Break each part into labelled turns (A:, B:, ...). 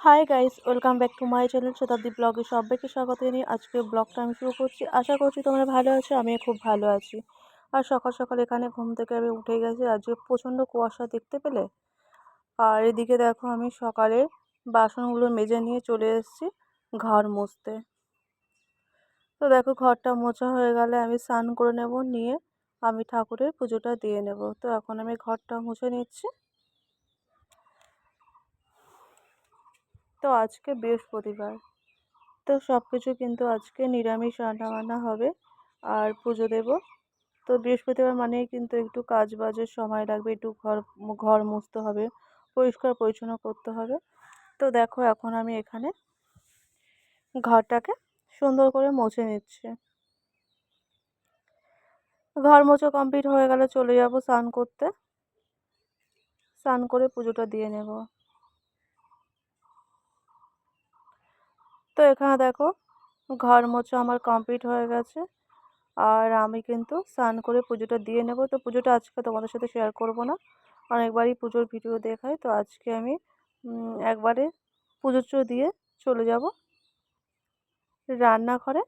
A: Hi guys welcome back to my channel Shatabdi ব্লগে সবাইকে স্বাগত জানিয়ে আজকে ব্লগটা আমি শুরু করছি। আশা করছি তোমরা ভালো আছো আমি খুব ভালো আছি। আর সকাল সকাল এখানে ঘুম থেকে আমি উঠে গেছি, আজকে প্রচণ্ড কুয়াশা দেখতে পেলে। আর এদিকে দেখো আমি সকালে বাসনগুলো মেজে নিয়ে চলে এসেছি ঘর মুছতে। তো দেখো ঘরটা মোছা হয়ে গেলে আমি স্নান করে নেব, নিয়ে আমি ঠাকুরের পুজোটা দিয়ে নেব। তো এখন আমি ঘরটা মুছে নিচ্ছি। তো আজকে বৃহস্পতিবার। তো সব কিছু কিন্তু আজকে নিরামিষ রান্নাবান্না হবে আর পুজো দেব। তো বৃহস্পতিবার মানেই কিন্তু একটু কাজ বাজের সময় লাগবে, একটু ঘর ঘর মুছতে হবে, পরিষ্কার পরিচ্ছন্ন করতে হবে। তো দেখো এখন আমি এখানে ঘরটাকে সুন্দর করে মুছে নিচ্ছি। ঘর মোছা কমপ্লিট হয়ে গেলে চলে যাব স্নান করতে। স্নান করে পুজোটা দিয়ে নেব। তো এখানে দেখো, ঘর মোছা আমার কমপ্লিট হয়ে গেছে। আর আমি কিন্তু স্নান করে পুজোটা দিয়ে নেব। তো পুজোটা আজকে তোমাদের সাথে শেয়ার করব না। অনেকবারই পুজোর ভিডিও দেখাই। তো আজকে আমি একবারে পুজো দিয়ে চলে যাব রান্নাঘরে।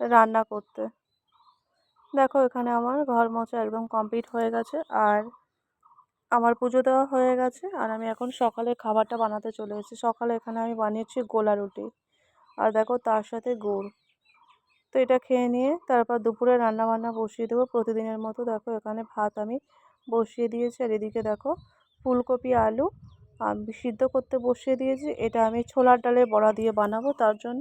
A: রান্না করতে। দেখো এখানে আমার ঘর মোছা একদম কমপ্লিট হয়ে গেছে। আর আমার পুজো দেওয়া হয়ে গেছে আর আমি এখন সকালে খাবারটা বানাতে চলে এসেছি। সকালে এখানে আমি বানিয়েছি গোলা রুটি। আর দেখো তার সাথে গুড়। তো এটা খেয়ে নিয়ে তারপর দুপুরে রান্না বান্না বসিয়ে দেবো। প্রতিদিনের মতো দেখো এখানে ভাত আমি বসিয়ে দিয়েছি। আর এদিকে দেখো ফুলকপি, আলু সিদ্ধ করতে বসিয়ে দিয়েছি। এটা আমি ছোলার ডালের বড়া দিয়ে বানাবো তার জন্য।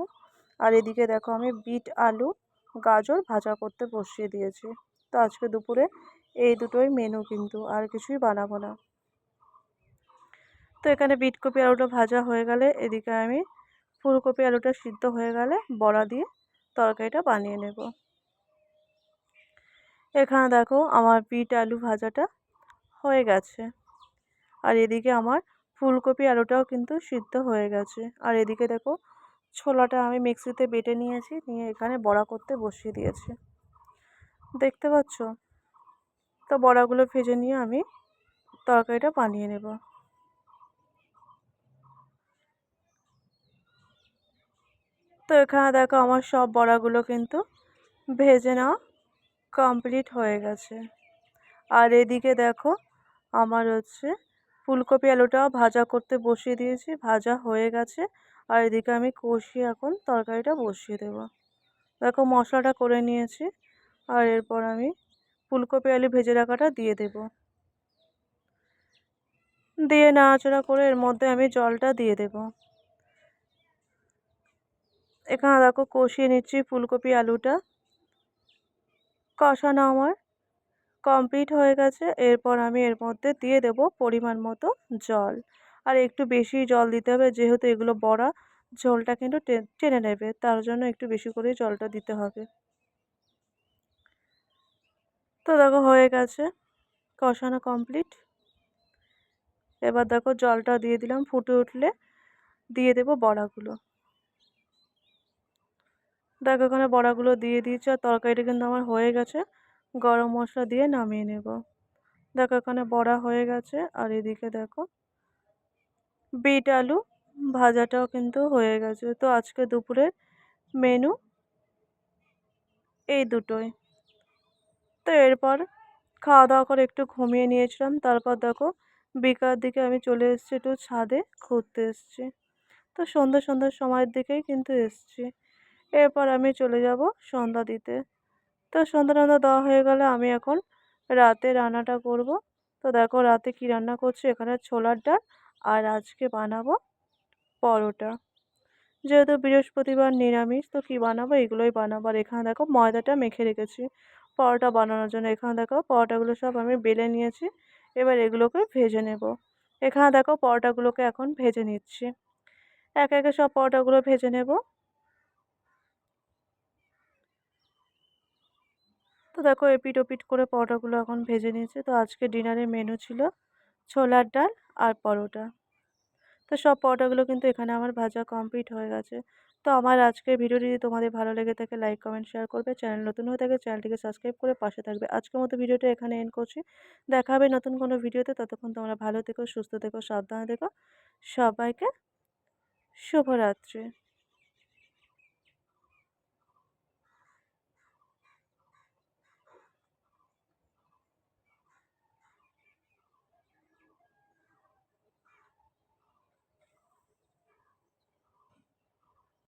A: আর এদিকে দেখো আমি বিট, আলু, গাজর ভাজা করতে বসিয়ে দিয়েছি। তো আজকে দুপুরে এই দুটোই মেনু কিন্তু, আর কিছুই বানাবো না। তো এখানে বিটকপি আলুটা ভাজা হয়ে গেলে, এদিকে আমি ফুলকপি আলুটা সিদ্ধ হয়ে গেলে বড়া দিয়ে তরকারিটা বানিয়ে নেব। এখানে দেখো আমার বিট আলু ভাজাটা হয়ে গেছে। আর এদিকে আমার ফুলকপি আলুটাও কিন্তু সিদ্ধ হয়ে গেছে। আর এদিকে দেখো ছোলাটা আমি মিক্সিতে বেটে নিয়েছি, নিয়ে এখানে বড়া করতে বসিয়ে দিয়েছি। দেখতে পাচ্ছ? তো বড়াগুলো ভেজে নিয়ে আমি তরকারিটা বানিয়ে নেব। তো এখানে দেখো আমার সব বড়াগুলো কিন্তু ভেজে নেওয়া কমপ্লিট হয়ে গেছে। আর এদিকে দেখো আমার হচ্ছে ফুলকপি আলুটাও ভাজা করতে বসিয়ে দিয়েছি, ভাজা হয়ে গেছে। আর এদিকে আমি কষিয়ে এখন তরকারিটা বসিয়ে দেব। দেখো মশলাটা করে নিয়েছি, আর এরপর আমি ফুলকপি, আলু ভেজে রাখাটা দিয়ে দেব। দিয়ে নাড়াচাড়া করে এর মধ্যে আমি জলটা দিয়ে দেব। এখানে দেখো কষিয়ে নিচ্ছি ফুলকপি, আলুটা। কষানো আমার কমপ্লিট হয়ে গেছে। এরপর আমি এর মধ্যে দিয়ে দেব পরিমাণ মতো জল। আর একটু বেশি জল দিতে হবে, যেহেতু এগুলো বড়া, ঝোলটা কিন্তু টেনে নেবে। তার জন্য একটু বেশি করে জলটা দিতে হবে। তো দেখো হয়ে গেছে। কষানো কমপ্লিট এবার দেখো জলটা দিয়ে দিলাম, ফুটে উঠলে দিয়ে দেব বড়াগুলো। দেখো এখানে বড়াগুলো দিয়ে দিয়েছি আর তরকারিটা কিন্তু আমার হয়ে গেছে। গরম মশলা দিয়ে নামিয়ে নেব। দেখো এখানে বড়া হয়ে গেছে আর এদিকে দেখো বিট আলু ভাজাটাও কিন্তু হয়ে গেছে। তো আজকে দুপুরের মেনু এই দুটোই। তো এরপর খাওয়া দাওয়া করে একটু ঘুমিয়ে নিয়েছিলাম। তারপর দেখো বিকাল দিকে আমি চলে এসেছি একটু ছাদে ঘুরতে এসেছি। তো সন্ধ্যা সন্ধ্যার সময়ের দিকেই কিন্তু এসছি। এরপর আমি চলে যাব সন্ধ্যা দিতে। তো সন্ধ্যা টন্ধা দেওয়া হয়ে গেলে আমি এখন রাতে রান্নাটা করব। তো দেখো রাতে কি রান্না করছি? এখানে ছোলার ডাল আর আজকে বানাবো পরোটা। যেহেতু বৃহস্পতিবার নিরামিষ, তো কী বানাবো? এগুলোই বানাবো। আর এখানে দেখো ময়দাটা মেখে রেখেছি। পরোটা বানানোর জন্য। এখানে দেখো পরোটাগুলো সব আমি বেলে নিয়েছি। এবার এগুলোকে ভেজে নেব। এখানে দেখো পরোটাগুলোকে এখন ভেজে নিচ্ছি। এক একে সব পরোটাগুলো ভেজে নেব। তো দেখো এপিট ওপিট করে পরোটাগুলো এখন ভেজে নিয়েছে। তো আজকে ডিনারের মেনু ছিল ছোলার ডাল আর পরোটা। তো সব পরোটাগুলো কিন্তু এখানে আমার ভাজা কমপ্লিট হয়ে গেছে। তো আমার আজকের ভিডিওটি যদি তোমাদের ভালো লেগে থাকে লাইক কমেন্ট শেয়ার করবে। চ্যানেল নতুন হয়ে থাকে চ্যানেলটিকে সাবস্ক্রাইব করে পাশে থাকবে। আজকের মতো ভিডিওটা এখানে এন্ড করছি। দেখা হবে নতুন কোনো ভিডিওতে। ততক্ষণ তোমরা ভালো থেকো, সুস্থ থেকো, সাবধানে থেকো। সবাইকে শুভরাত্রি।